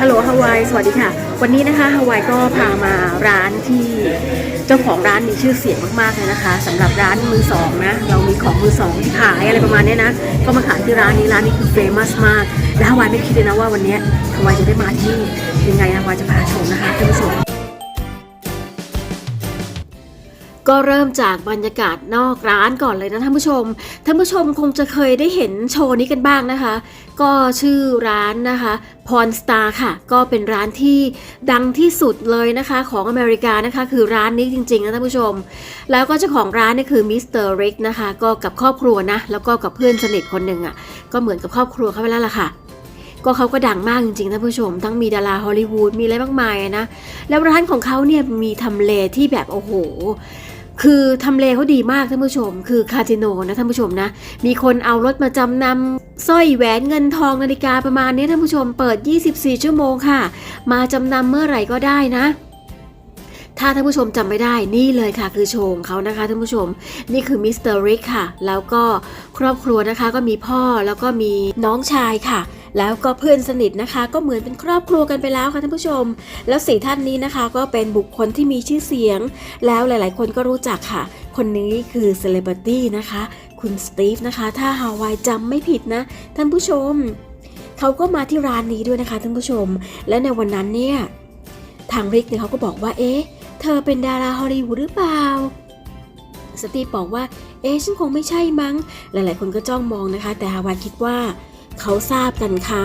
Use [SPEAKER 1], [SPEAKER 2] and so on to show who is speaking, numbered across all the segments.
[SPEAKER 1] ฮัลโหลฮาวายสวัสดีค่ะ วันนี้นะคะฮาวายก็พามาร้านที่เจ้าของร้านมีชื่อเสียงมากๆเลยนะคะสำหรับร้านมือสองนะเรามีของมือสองที่ขายอะไรประมาณนี้นะก็มาขายที่ร้านนี้ร้านนี้คือเฟมัสมากและฮาวายไม่คิดเลยนะว่าวันนี้ฮาวายจะได้มาที่นี่ยังไงฮาวายจะพาชมนะคะท่านผู้ชม ก็เริ่มจากบรรยากาศนอกร้านก่อนเลยนะท่านผู้ชม ท่านผู้ชมคงจะเคยได้เห็นโชว์นี้กันบ้างนะคะ ก็ชื่อร้านนะคะพรสตาร์ค่ะ ก็เป็นร้านที่ดังที่สุดเลยนะคะของอเมริกานะคะ คือร้านนี้จริงๆนะท่านผู้ชม แล้วก็เจ้าของร้านนี่คือมิสเตอร์ริกนะคะ ก็กับครอบครัวนะ แล้วก็กับเพื่อนสนิทคนหนึ่งอะ่ะ ก็เหมือนกับครอบครัวเขาไปแล้วล่ะค่ะก็เขาก็ดังมากจริงๆท่านผู้ชม ทั้งมีดาราฮอลลีวูดมีอะไรมากมายนะ แล้วร้านของเขาเนี่ยมีทำเลที่แบบโอ้โห คือทำเลเขาดีมากท่านผู้ชม คือคาสิโนนะท่านผู้ชมนะ มีคนเอารถมาจำนำสร้อยแหวนเงินทองนาฬิกาประมาณนี้ท่านผู้ชมเปิด 24 ชั่วโมงค่ะ มาจำนำเมื่อไหร่ก็ได้นะ ถ้าท่านผู้ชมจำไม่ได้นี่เลยค่ะคือโชงเขานะคะท่านผู้ชม นี่คือมิสเตอร์ริกค่ะ แล้วก็ครอบครัวนะคะก็มีพ่อแล้วก็มีน้องชายค่ะ แล้วก็เพื่อนสนิทนะคะ ก็เหมือนเป็นครอบครัวกันไปแล้วค่ะท่านผู้ชม แล้วสี่ท่านนี้นะคะก็เป็นบุคคลที่มีชื่อเสียง แล้วหลาย ๆ คนก็รู้จักค่ะ คนนี้คือเซเลบริตี้นะคะ คุณสตีฟนะคะ ถ้าฮาวายจำไม่ผิดนะ ท่านผู้ชมเขาก็มาที่ร้านนี้ด้วยนะคะท่านผู้ชม และในวันนั้นเนี่ยทางริกเนี่ยเขาก็บอกว่าเอ๊ะ เธอเป็นดาราฮอลลีวูดหรือเปล่า สตีฟบอกว่า เอ๊ฉันคงไม่ใช่มั้ง หลายๆ คนก็จ้องมองนะคะ แต่ฮาวายคิดว่า เขาทราบกันค่ะ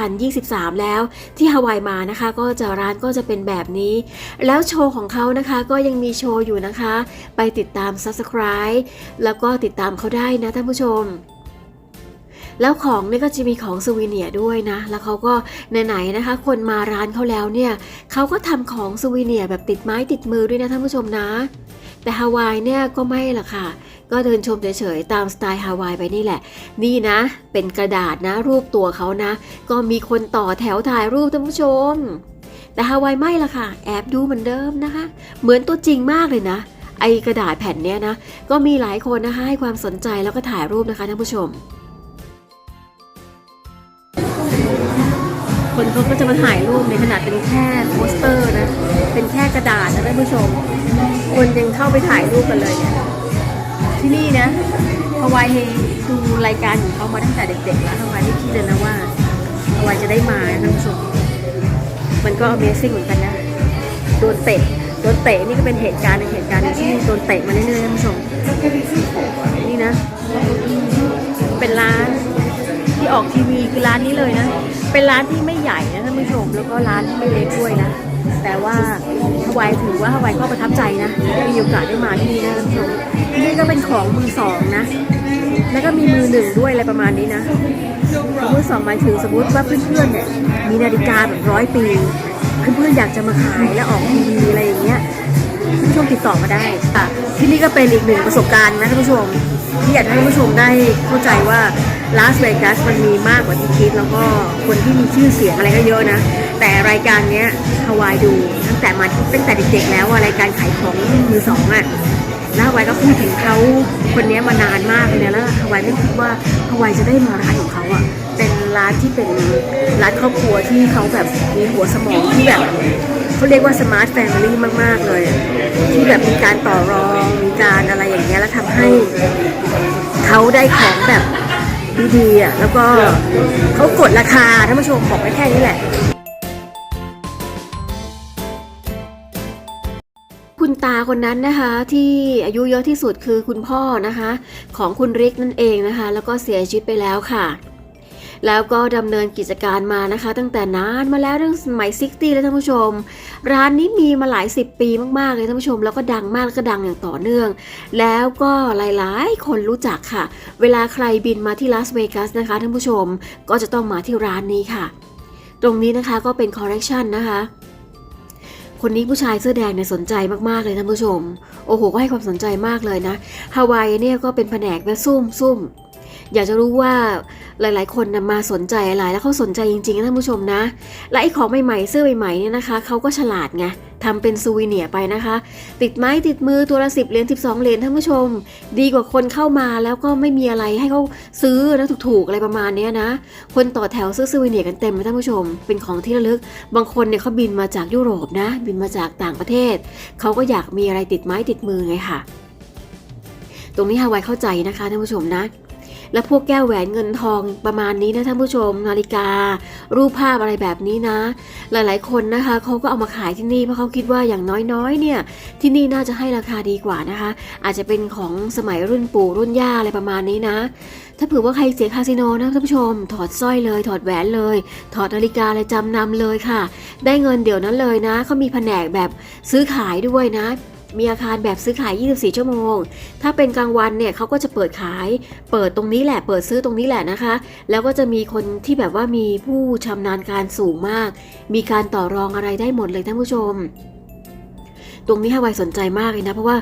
[SPEAKER 1] 2023 แล้วที่ฮาวายมานะคะ ก็จะร้านก็จะเป็นแบบนี้ แล้วโชว์ของเขานะคะก็ยังมีโชว์อยู่นะคะ ไปติดตาม Subscribe แล้วก็ติดตามเขาได้นะท่านผู้ชม แล้วของเนี่ยก็จะมีของซูวิเนียด้วยนะ แล้วเขาก็ไหนๆนะคะ คนมาร้านเขาแล้วเนี่ยเขาก็ทำของซูวิเนียแบบติดไม้ติดมือด้วยนะท่านผู้ชมนะ แต่ฮาวายเนี่ยก็ไม่ละค่ะก็เดินชมเฉยๆ ตามสไตล์ฮาวายไปนี่แหละ นี่นะ เป็นกระดาษนะรูปตัวเขานะ ก็มีคนต่อแถวถ่ายรูปท่านผู้ชม แต่ฮาวายไม่ละค่ะ แอบดูเหมือนเดิมนะคะ เหมือนตัวจริงมากเลยนะ ไอกระดาษแผ่นเนี้ยนะ ก็มีหลายคนนะคะให้ความสนใจแล้วก็ถ่ายรูปนะคะท่านผู้ชม คนเขาก็จะมาถ่ายรูปในขนาดเป็นแค่โปสเตอร์นะ เป็นแค่กระดาษนะท่านผู้ชม คนยังเข้าไปถ่ายรูปกันเลยเนี่ยที่นี่นะฮาวายเฮดูรายการของเขามาตั้งแต่เด็กๆแล้วฮาวายไม่คิดเลยนะว่าฮาวายจะได้มาท่านผู้ชม มันก็ Amazing เหมือนกันนะ โดนเตะ โดนเตะนี่ก็เป็นเหตุการณ์ในเหตุการณ์ที่โดนเตะมาเรื่อยๆท่านผู้ชม นี่นะ เป็นร้าน ที่ออกทีวีคือร้านนี้เลยนะ เป็นร้านที่ไม่ใหญ่นะท่านผู้ชมแล้วก็ร้านที่ไม่เล็กด้วยนะ แต่ว่าฮาวายถือว่าฮาวายก็ประทับใจนะมีโอกาสได้มาที่นี่นะท่านผู้ชมที่นี่ก็เป็นของมือสองนะ แล้วก็มีมือหนึ่งด้วยอะไรประมาณนี้นะมือสองหมายถึงสมมติว่าเพื่อนๆเนี่ยมีนาฬิกาแบบร้อยปีเพื่อนๆอยากจะมาขายและออกทีวีอะไรอย่างเงี้ยท่านผู้ชมติดต่อมาได้ค่ะที่นี่ก็เป็นอีกหนึ่งประสบการณ์นะท่านผู้ชมที่อยากให้ท่านผู้ชมได้เข้าใจว่า ลาสเวกัสมันมีมากกว่าที่คิด แล้วก็คนที่มีชื่อเสียงอะไรก็เยอะนะ แต่รายการเนี้ยฮาวายดูตั้งแต่มาตั้งแต่เด็กๆแล้วอะรายการขายของมือสองอะแล้วฮาวายก็พูดถึงเขาคนนี้มานานมากเลยนะแล้วฮาวายไม่คิดว่าฮาวายจะได้มาร้านของเขาอะเป็นร้านที่เป็นร้านครอบครัวที่เขาแบบมีหัวสมองที่แบบเขาเรียกว่าสมาร์ทแฟมิลี่มาก ๆ เลย ที่แบบมีการต่อรอง มีการอะไรอย่างเงี้ยแล้วทำให้เขาได้ของแบบ ดีๆอะแล้วก็เขากดราคาท่านผู้ชมบอกไว้แค่นี้แหละ คุณตาคนนั้นนะคะที่อายุเยอะที่สุดคือคุณพ่อนะคะ ของคุณริกนั่นเองนะคะ แล้วก็เสียชีวิตไปแล้วค่ะ แล้วก็ดำเนินกิจการมานะคะ ตั้งแต่นานมาแล้วตั้งสมัย60แล้วท่านผู้ชม ร้านนี้มีมาหลายสิบปีมากๆเลยท่านผู้ชม แล้วก็ดังมากแล้วก็ดังอย่างต่อเนื่อง แล้วก็หลายๆ คนรู้จักค่ะ เวลาใครบินมาที่ลาสเวกัสนะคะท่านผู้ชมก็จะต้องมาที่ร้านนี้ค่ะ ตรงนี้นะคะก็เป็นคอร์เรคชันนะคะคนนี้ผู้ชายเสื้อแดงเนี่ยสนใจมากๆเลยท่านผู้ชม โอ้โห ก็ให้ความสนใจมากเลยนะ ฮาวายเนี่ยก็เป็นแผนกแบบซุ่มซุ่ม อยากจะรู้ว่าหลาย ๆ คนนะมาสนใจอะไรแล้วเขาสนใจจริงๆนะท่านผู้ชมนะ และไอ้ของใหม่ๆเสื้อใหม่ๆเนี่ยนะคะเขาก็ฉลาดไงทำเป็นซูวิเนียไปนะคะ ติดไม้ติดมือตัวละสิบเหรียญสิบสองเหรียญท่านผู้ชม ดีกว่าคนเข้ามาแล้วก็ไม่มีอะไรให้เขาซื้อนะถูกๆอะไรประมาณนี้นะ คนต่อแถวซื้อซูวิเนียกันเต็มเลยท่านผู้ชม เป็นของที่ระลึก บางคนเนี่ยเขาบินมาจากยุโรปนะ บินมาจากต่างประเทศ เขาก็อยากมีอะไรติดไม้ติดมือไงค่ะ ตรงนี้ฮาวายเข้าใจนะคะท่านผู้ชมนะ และพวกแก้วแหวนเงินทองประมาณนี้นะท่านผู้ชม นาฬิกา รูปภาพอะไรแบบนี้นะ หลายๆ คนนะคะเขาก็เอามาขายที่นี่เพราะเขาคิดว่าอย่างน้อยๆ เนี่ยที่นี่น่าจะให้ราคาดีกว่านะคะ อาจจะเป็นของสมัยรุ่นปู่รุ่นย่าอะไรประมาณนี้นะ ถ้าเผื่อว่าใครเสียคาสิโนนะท่านผู้ชม ถอดสร้อยเลย ถอดแหวนเลย ถอดนาฬิกาเลยจำนำเลยค่ะ ได้เงินเดี๋ยวนั้นเลยนะเขามีแผนกแบบซื้อขายด้วยนะ มีอาคารแบบซื้อขาย 24 ชั่วโมง ถ้าเป็นกลางวันเนี่ยเขาก็จะเปิดขาย เปิดตรงนี้แหละ เปิดซื้อตรงนี้แหละนะคะ แล้วก็จะมีคนที่แบบว่ามีผู้ชำนาญการสูงมาก มีการต่อรองอะไรได้หมดเลยท่านผู้ชม ตรงนี้ฮาวายสนใจมากเลยนะ เพราะว่า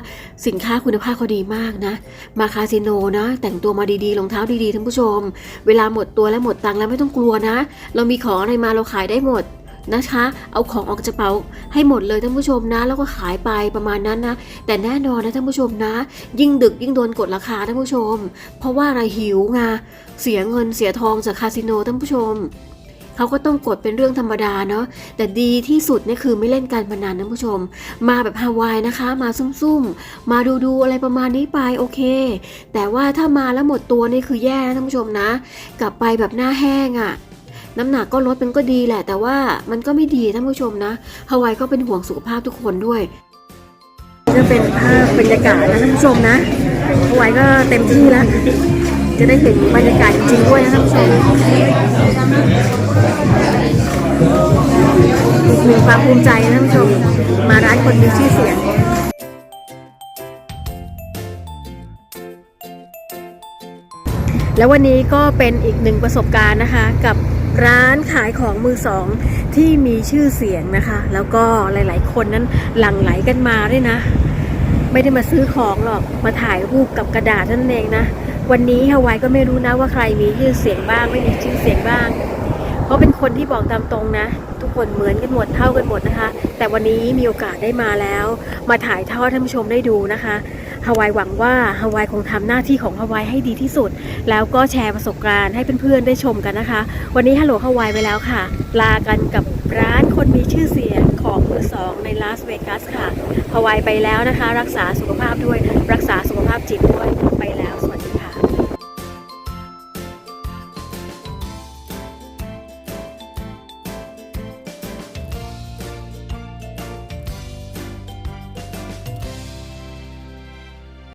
[SPEAKER 1] สินค้าคุณภาพเขาดีมากนะ มาคาสิโนนะ แต่งตัวมาดีๆ รองเท้าดีๆท่านผู้ชม เวลาหมดตัวแล้วหมดตังค์แล้วไม่ต้องกลัวนะ เรามีของอะไรมาเราขายได้หมด นะคะ เอาของออกจากกระเป๋าให้หมดเลยท่านผู้ชมนะ แล้วก็ขายไปประมาณนั้นนะ แต่แน่นอนนะท่านผู้ชมนะ ยิ่งดึกยิ่งโดนกดราคาท่านผู้ชม เพราะว่าอะไรหิวไงเสียเงินเสียทองจากคาสิโนท่านผู้ชมเขาก็ต้องกดเป็นเรื่องธรรมดาเนาะแต่ดีที่สุดนี่คือไม่เล่นการพนันนะผู้ชม มาแบบฮาวายนะคะ มาซุ่มๆ มาดูๆอะไรประมาณนี้ไปโอเค แต่ว่าถ้ามาแล้วหมดตัวนี่คือแย่นะท่านผู้ชมนะ กลับไปแบบหน้าแห้งอะ่ะ น้ำหนักก็ลดมันก็ดีแหละ แต่ว่ามันก็ไม่ดีท่านผู้ชมนะฮาวายก็เป็นห่วงสุขภาพทุกคนด้วยจะเป็นภาพบรรยากาศนะท่านผู้ชมนะฮาวายก็เต็มที่แล้ว จะได้เห็นบรรยากาศจริงๆด้วยนะท่านผู้ชมอีกหนึ่งความภูมิใจนะท่านผู้ชม มาร้านคนมีชื่อเสียงแล้ววันนี้ก็เป็นอีกหนึ่งประสบการณ์นะคะกับ ร้านขายของมือสองที่มีชื่อเสียงนะคะ แล้วก็หลาย ๆ คนนั้นหลั่งไหลกันมาด้วยนะ ไม่ได้มาซื้อของหรอกมาถ่ายรูปกับกระดาษนั่นเองนะ วันนี้ฮาวายก็ไม่รู้นะว่าใครมีชื่อเสียงบ้าง ไม่มีชื่อเสียงบ้าง เพราะเป็นคนที่บอกตามตรงนะ ทุกคนเหมือนกันหมดเท่ากันหมดนะคะ แต่วันนี้มีโอกาสได้มาแล้ว มาถ่ายทอดท่านผู้ชมได้ดูนะคะ ฮาวายหวังว่าฮาวายคงทำหน้าที่ของฮาวายให้ดีที่สุด แล้วก็แชร์ประสบการณ์ให้เพื่อนๆได้ชมกันนะคะ วันนี้ฮัลโหลฮาวายไปแล้วค่ะ ลากันกับร้านคนมีชื่อเสียงของมือสองในลาสเวกัสค่ะฮาวายไปแล้วนะคะ รักษาสุขภาพด้วยรักษาสุขภาพจิตด้วย